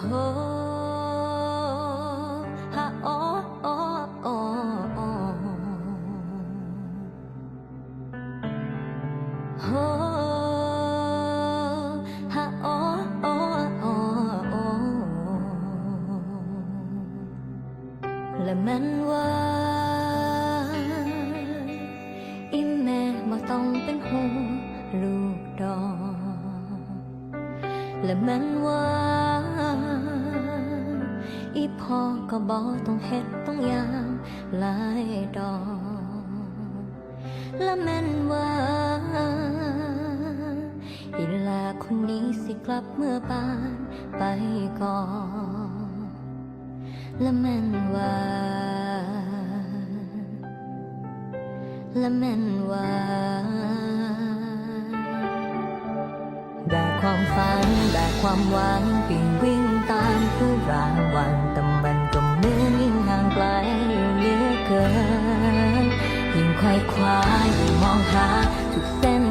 และมันว่าอีแม่บ่ต้องเป็นห่ลูกดอกและมัว่า พ่อก็บอต้องเฮ็ดต้องยางหลายดอกและแม่นว่าอีลาคนนี้สิกลับเมื่อบานไปก่อนและแม่นว่าและแม่นว่าแบกความฝันแบกความหวังปิ่งวิ ควายมองหาทุกเส้น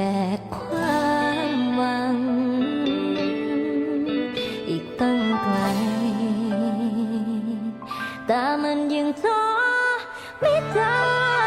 แบกความหวัง อีกตั้งไกลแต่มันยังท้อไม่ได้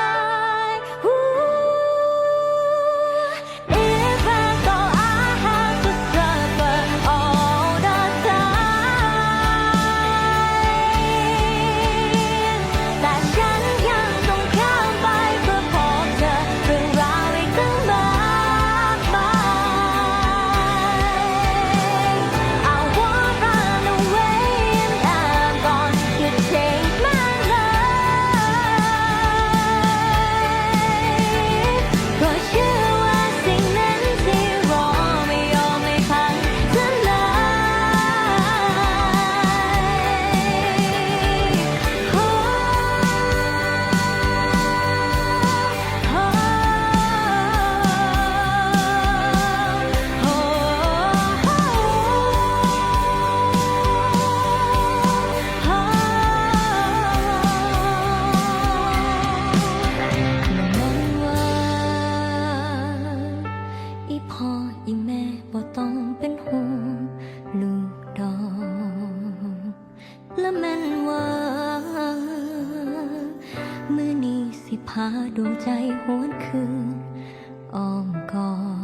หาดวงใจหวนคืนอ้อมกอด